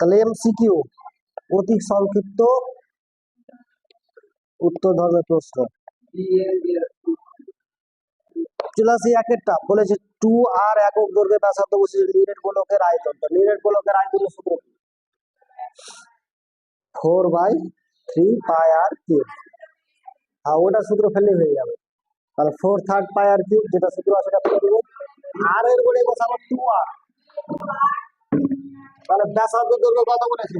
তাহলে এমসিকিউ অতি সংক্ষিপ্ত উত্তর ধর্মের প্রশ্ন। বলেছে টু আর একক বসেছে নিরেট আয়তন। নিরেট ফোর বাই থ্রি আর আর ওটা সূত্র ফেললে হয়ে যাবে। তাহলে ফোর থার্ড আর যেটা সূত্র আছে, সেটা ফেলে আর এর বসাবো টু আর। তাহলে ব্যাসার্ধ দৈর্ঘ্য কত বলেছে?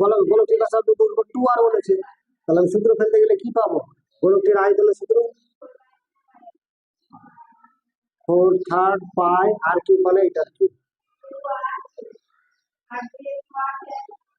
গোলকটির ব্যাসার্ধ দৈর্ঘ্য টু আর বলেছে। তাহলে আমি সূত্র ফেলতে গেলে কি পাবো? গোলকটির আয়তনের সূত্র four third pi r cube মানে এটা কিউব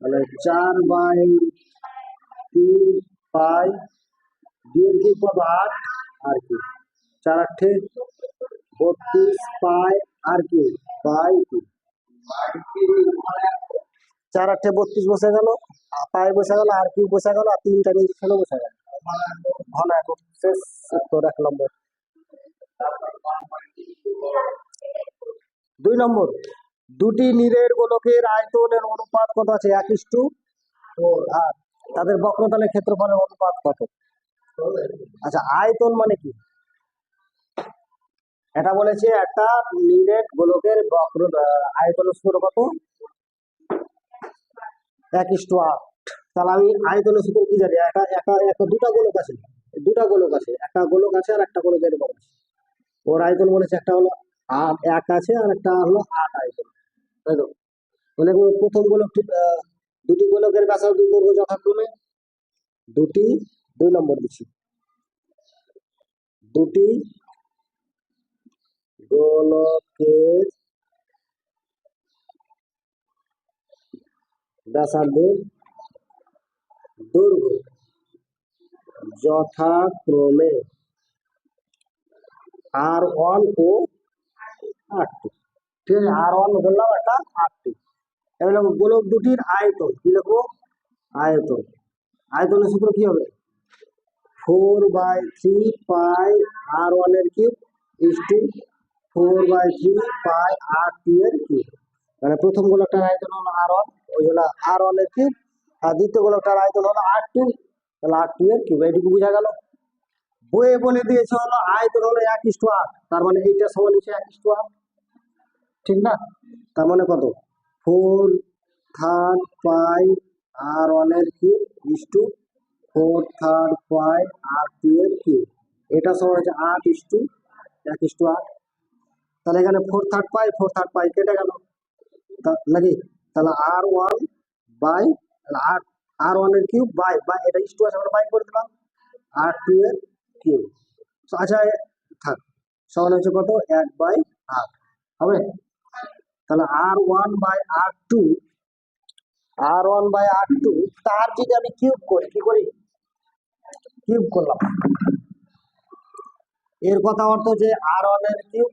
তাহলে চার বাই তিন পাই দুই কিউব কত? আট আর কি চার আটে বত্রিশ পাই আর কি বাই কি চার আটে বত্রিশ বসে গেল পায়ে বসে গেল, আর কি বসে গেল, আর তিনটা ছিল বসে গেল। ঘন একক শেষ, উত্তর এক নম্বর। দুই নম্বর, দুটি নীরের গোলকের আয়তনের অনুপাত কত আছে? এক ইস্টু আর তাদের বক্রতলের ক্ষেত্রফলের অনুপাত কত? আচ্ছা আয়তন মানে কি? এটা বলেছে একটা নীরের গোলকের বক্র আহ, আয়তনের সূত্র কত? এক ইস্টু আট। তাহলে আমি আয়তন সূত্র কি জানি? একা একা একটা দুটা গোলক আছে। দুটা গোলক আছে। একটা গোলক আছে আর একটা গোলক এরকম আছে। ওর আয়তন বলেছে একটা হলো আট এক আছে আর একটা হলো আট আয়তন। তাই তো? মানে প্রথম গোলকটি দুটি গোলকের কাছে ব্যাসার্ধ দৈর্ঘ্য যথাক্রমে। দুটি দুই নম্বর দিচ্ছি। দুটি যথাক্রমে আর ওয়ান ও আর টু ঠিক আছে আর ওয়ান বললাম একটা আটটি এবার লিখব গোলক দুটির আয়তন, কি লিখব আয়তন। আয়তনের সূত্র কি হবে? Four by three pi r ওয়ানের cube is four by three pi r two এর কিউব। মানে প্রথম গোলকটার আয়তন হলো আর ওয়ান, ওই হলো আর ওয়ানের কিউব। আর দ্বিতীয় গোলকটার আয়তন হলো আর টু, তাহলে আর টু এর কিউব। এইটুকু বোঝা গেল? বইয়ে বলে দিয়েছে হলো আয়তন হলো এক ইস্টু আট, তার মানে এইটা সমান হচ্ছে এক ইস্টু আট। ঠিক না? তার মানে কত? ফোর থার্ড পাই আর ওয়ানের cube to four third pi r two এর কিউব। এটা সমান হচ্ছে আট ইস টু, এক ইস টু আট। তাহলে এখানে four third pi four third pi কেটে গেল। নাকি? তাহলে আর ওয়ান বাই আর আর ওয়ানের কিউব বাই বাই এটা ইস টু আছে আমরা বাই করে দিলাম। আর টু এর কিউব আচ্ছা থাক। সমান হচ্ছে কত? এক বাই আট হবে? তাহলে r one by r two r one by r two তার যদি আমি কিউব করি, কি করি? কিউব করলাম। এর কথা অর্থ যে আর ওয়ানের কিউব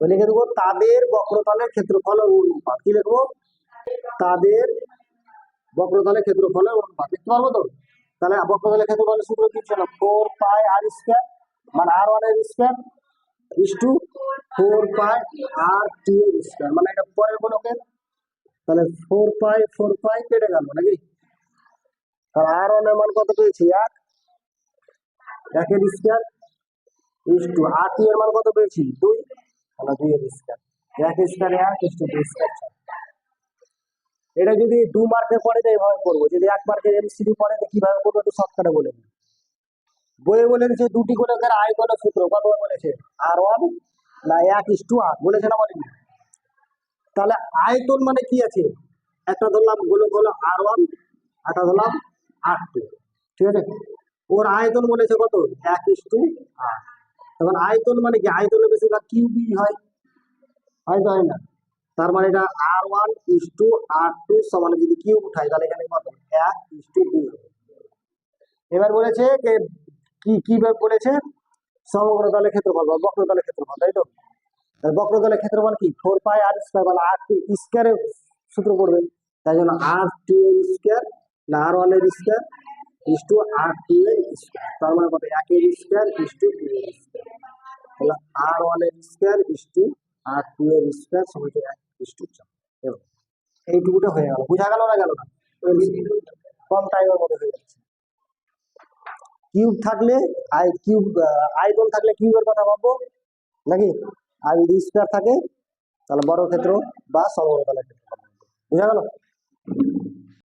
লিখে দেবো, তাদের বক্রতলের ক্ষেত্রফল অনুপাত। কি লিখব? তাদের বক্রতলের ক্ষেত্রফলের অনুপাত। লিখতে পারব তো? তাহলে বক্রতলের ক্ষেত্রফলের সূত্র কি ছিল? ফোর পাই আর স্কোয়ার মানে আর ওয়ানের square is to four pi r two এর স্কোয়ার। মানে এটা পরের গোলকের তাহলে ফোর পাই ফোর পাই কেটে গেল নাকি? তাহলে আর ওয়ানের মান কত পেয়েছি? এক। একের square is to r two এর মান কত পেয়েছি? দুই। এটা যদি দু মার্কের পরে তো এইভাবে করব। যদি এক মার্কের এমসিডি পরে তো কীভাবে করব একটু শর্টকাটে বলে দিই। বইয়ে বলে দিচ্ছে দুটি গোলকের আয়তনের সূত্র? কত বলেছে? আর ওয়ান না এক ইস টু আর বলেছে না বলেনি? তাহলে আয়তন মানে কি আছে? একটা ধরলাম গোলক হলো আর ওয়ান একটা ধরলাম আর টু ঠিক আছে? ওর আয়তন বলেছে কত? এক ইস টু আর তখন আয়তন মানে কি? আয়তনে বেশিরভাগ কিউবি হয়। হয়তো হয় না? তার মানে এটা r one is to r two সমান যদি কিউব উঠাই, তাহলে এখানে কত? এক ইস টু দুই। এবার বলেছে যে কি কি ভাবে বলেছে? সমগ্রতলের ক্ষেত্রফল বা বক্রতলের ক্ষেত্রফল, তাই তো? বক্রতলের ক্ষেত্রফল কি? ফোর পাই আর স্কোয়ার মানে আর টু স্কোয়ারের সূত্র পড়বে। তাই জন্য আর টু এর স্কোয়ার না আর ওয়ানের square is to r two এর তার মানে কত? আর ওয়ানের square. Is to r two এক ইস টু। এইটুকুটা হয়ে গেল। বোঝা গেল না গেল না? কম টাইমের মধ্যে হয়ে যাচ্ছে। কিউব থাকলে আই কিউব আয়তন থাকলে কিউবের কথা ভাববো? নাকি? আর যদি স্কোয়ার থাকে, তাহলে বড় ক্ষেত্র বা সমগ্রতলের ক্ষেত্র। বোঝা গেল?